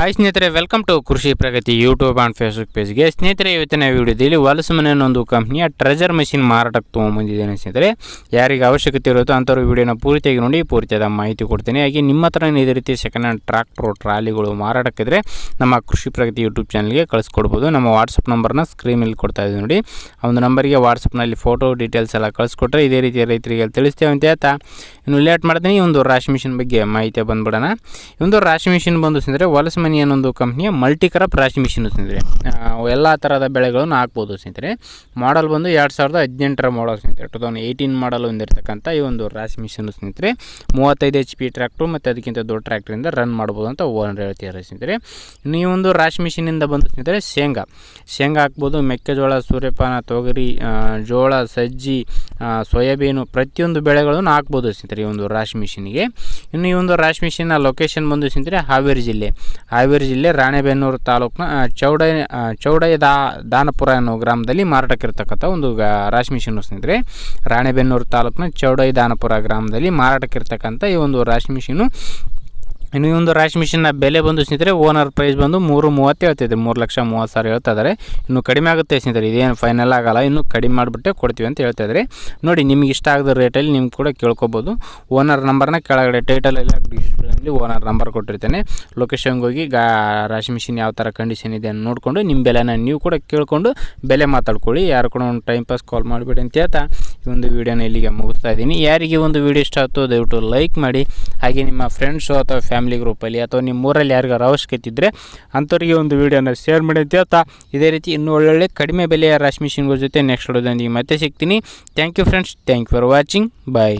Hi ಸ್ನೇಹಿತರೆ welcome to Krishi Pragati YouTube and Facebook ಪೇಜ್ಗೆ ಸ್ನೇಹಿತರೆ, ಇವತ್ತಿನ ವಿಡಿಯೋದಲ್ಲಿ ಹೊಲಸು ಮನೆ ಒಂದು ಕಂಪ್ನಿಯ ಟ್ರೆಜರ್ ಮೆಷಿನ್ ಮಾರಾಟಕ್ಕೆ ತೊಗೊಂಬಂದಿದ್ದೇನೆ ಸ್ನೇಹಿತರೆ. ಯಾರಿಗೆ ಅವಶ್ಯಕತೆ ಇರುತ್ತೋ ಅಂಥವ್ರು ವಿಡಿಯೋನ ಪೂರ್ತಿಯಾಗಿ ನೋಡಿ, ಪೂರ್ತಿಯಾದ ಮಾಹಿತಿ ಕೊಡ್ತೀನಿ. ಹಾಗೆ ನಿಮ್ಮ ಹತ್ರ ಇದೇ ರೀತಿ ಸೆಕೆಂಡ್ ಹ್ಯಾಂಡ್ ಟ್ರಾಕ್ಟ್ರು ಟ್ರಾಲಿಗಳು ಮಾರಾಟಕ್ಕಿದ್ರೆ ನಮ್ಮ ಕೃಷಿ ಪ್ರಗತಿ ಯೂಟ್ಯೂಬ್ ಚಾನಲ್ಗೆ ಕಳಿಸ್ಕೊಡ್ಬೋದು. ನಮ್ಮ ವಾಟ್ಸಪ್ ನಂಬರ್ನ ಸ್ಕ್ರೀನಲ್ಲಿ ಕೊಡ್ತಾ ಇದ್ದೀವಿ ನೋಡಿ. ಆ ಒಂದು ನಂಬರ್ಗೆ ವಾಟ್ಸಪ್ನಲ್ಲಿ ಫೋಟೋ ಡೀಟೇಲ್ಸ್ ಎಲ್ಲ ಕಳಿಸ್ಕೊಟ್ರೆ ಇದೇ ರೀತಿ ರೈತರಿಗೆ ತಿಳಿಸ್ತೇವೆ ಅಂತ ಹೇಳ್ತಾ ಇನ್ನು ಲೇಟ್ ಮಾಡ್ತೀನಿ ಒಂದು ರಾಶಿ ಮಿಷಿನ್ ಬಗ್ಗೆ ಮಾಹಿತಿ ಬಂದ್ಬಿಡೋಣ. ಒಂದು ರಾಶಿ ಮಿಷಿನ್ ಬಂದು ಸ್ನೇಹಿತರೆ ಮನಿ ಅನ್ನೊಂದು ಕಂಪ್ನಿಯ ಮಲ್ಟಿ ಕ್ರಾಪ್ ರಾಶಿ ಮಿಷಿನ್ ಸ್ನೇಹಿತರೆ. ಎಲ್ಲ ಥರದ ಬೆಳೆಗಳನ್ನು ಹಾಕ್ಬೋದು ಸ್ನೇಹಿತರೆ. ಮಾಡಲ್ ಬಂದು ಎರಡು ಸಾವಿರದ ಹದಿನೆಂಟರ ಮಾಡಲ್ ಸ್ನೇಹಿತರೆ. ಟು ತೌಸಂಡ್ ಏಯ್ಟೀನ್ ಮಾಡಲ್ ಹೊಂದಿರತಕ್ಕಂಥ ಈ ಒಂದು ರಾಶಿ ಮಿಷಿನ್ ಸ್ನೇಹಿತರೆ. ಮೂವತ್ತೈದು ಎಚ್ ಪಿ ಟ್ರ್ಯಾಕ್ಟ್ರು ಮತ್ತು ಅದಕ್ಕಿಂತ ದೊಡ್ಡ ಟ್ರ್ಯಾಕ್ಟ್ರಿಂದ ರನ್ ಮಾಡ್ಬೋದು ಅಂತ ಓನರ್ ಹೇಳ್ತಿದ್ದಾರೆ ಸ್ನೇಹಿತರೆ. ಇನ್ನು ಈ ಒಂದು ರಾಶಿ ಮಿಷಿನಿಂದ ಬಂದು ಸ್ನೇಹಿತರೆ, ಶೇಂಗಾ. ಶೇಂಗಾ ಹಾಕ್ಬೋದು, ಮೆಕ್ಕೆಜೋಳ, ಸೂರ್ಯಪಾನ, ತೊಗರಿ ಜೋಳ, ಸಜ್ಜಿ ಸೋಯಾಬೀನು ಪ್ರತಿಯೊಂದು ಬೆಳೆಗಳನ್ನು ಹಾಕ್ಬೋದು ಸ್ನೇಹಿತರೆ ಈ ಒಂದು ರಾಶಿ ಮಿಷಿನಿಗೆ ಇನ್ನು ಈ ಒಂದು ರಾಶಿ ಮಿಷಿನ ಲೊಕೇಶನ್ ಬಂದು ಸ್ನೇಹಿತರೆ, ಹಾವೇರಿ ಜಿಲ್ಲೆ. ಹಾವೇರಿ ಜಿಲ್ಲೆ ರಾಣೆಬೆನ್ನೂರು ತಾಲೂಕಿನ ಚೌಡೈ ಚೌಡ ಚೌಡಯ್ಯ ದಾ, ದಾನಪುರ ಅನ್ನೋ ಗ್ರಾಮದಲ್ಲಿ ಮಾರಾಟಕ್ಕಿರ್ತಕ್ಕಂಥ ಒಂದು ರಾಶಿ ಮಿಷಿನ್ ಸ್ನೇಹಿತರೆ, ರಾಣೆಬೆನ್ನೂರು ತಾಲೂಕಿನ ಚೌಡಯ್ಯ ದಾನಪುರ ಗ್ರಾಮದಲ್ಲಿ ಮಾರಾಟಕ್ಕಿರ್ತಕ್ಕಂಥ ಈ ಒಂದು ರಾಶಿ ಮಿಷಿನು ಇನ್ನು ಈ ಒಂದು ರಾಶಿ ಮಿಷಿನ್ನ ಬೆಲೆ ಬಂದು ಸ್ನೇಹಿತರೆ ಓನರ್ ಪ್ರೈಸ್ ಬಂದು ಮೂರು ಮೂವತ್ತು ಹೇಳ್ತಿದ್ದಾರೆ. ಮೂರು ಲಕ್ಷ ಮೂವತ್ತು ಸಾವಿರ ಹೇಳ್ತಾ ಇದ್ದಾರೆ ಇನ್ನು ಕಡಿಮೆ ಆಗುತ್ತೆ ಸ್ನೇಹಿತರೆ, ಇದೇನು ಫೈನಲ್ ಆಗಲ್ಲ. ಇನ್ನು ಕಡಿಮೆ ಮಾಡಿಬಿಟ್ಟೆ ಕೊಡ್ತೀವಿ ಅಂತ ಹೇಳ್ತಾ ಇದ್ದಾರೆ ನೋಡಿ, ನಿಮ್ಗೆ ಇಷ್ಟ ಆಗದ ರೇಟಲ್ಲಿ ನಿಮ್ಗೆ ಕೂಡ ಕೇಳ್ಕೊಬೋದು. ಓನರ್ ನಂಬರ್ನ ಕೆಳಗಡೆ ಟೈಟಲಲ್ಲಿ ಓನರ್ ನಂಬರ್ ಕೊಟ್ಟಿರ್ತೇನೆ. ಲೊಕೇಶನ್ಗೆ ಹೋಗಿ ಗಾ ರಾಶಿ ಮಿಷಿನ್ ಯಾವ ಥರ ಕಂಡೀಷನ್ ಇದೆ ಅಂತ ನೋಡಿಕೊಂಡು ನಿಮ್ಮ ಬೆಲೆನ ನೀವು ಕೂಡ ಕೇಳ್ಕೊಂಡು ಬೆಲೆ ಮಾತಾಡ್ಕೊಳ್ಳಿ. ಯಾರು ಕೂಡ ಒಂದು ಟೈಮ್ ಪಾಸ್ ಕಾಲ್ ಮಾಡಿಬಿಡಿ ಅಂತ ಹೇಳ್ತಾ. ಈ ಒಂದು ವಿಡಿಯೋನ ಇಲ್ಲಿಗೆ ಮುಗಿಸ್ತಾ ಇದ್ದೀನಿ. ಯಾರಿಗೆ ಒಂದು ವಿಡಿಯೋ ಇಷ್ಟ ಆಯ್ತು ದಯವಿಟ್ಟು ಲೈಕ್ ಮಾಡಿ. ಹಾಗೆ ನಿಮ್ಮ ಫ್ರೆಂಡ್ಸು ಅಥವಾ ಫ್ಯಾಮಿಲಿ ಗ್ರೂಪಲ್ಲಿ ಅಥವಾ ನಿಮ್ಮ ಊರಲ್ಲಿ ಯಾರಿಗಾರು ಅವಶ್ಯಕತೆ ಇದ್ದರೆ ಅಂಥವ್ರಿಗೆ ಒಂದು ವಿಡಿಯೋನ ಶೇರ್ ಮಾಡಿ ಅಂತ ಇದೇ ರೀತಿ ಇನ್ನೂ ಒಳ್ಳೊಳ್ಳೆ ಕಡಿಮೆ ಬೆಲೆಯ ರಾಶಿ ಮಿಷಿನ್ಗಳ ಜೊತೆ ನೆಕ್ಸ್ಟ್ ವಿಡಿಯೋದೊಂದಿಗೆ ಮತ್ತೆ ಸಿಗ್ತೀನಿ. Thank you friends thank you for watching bye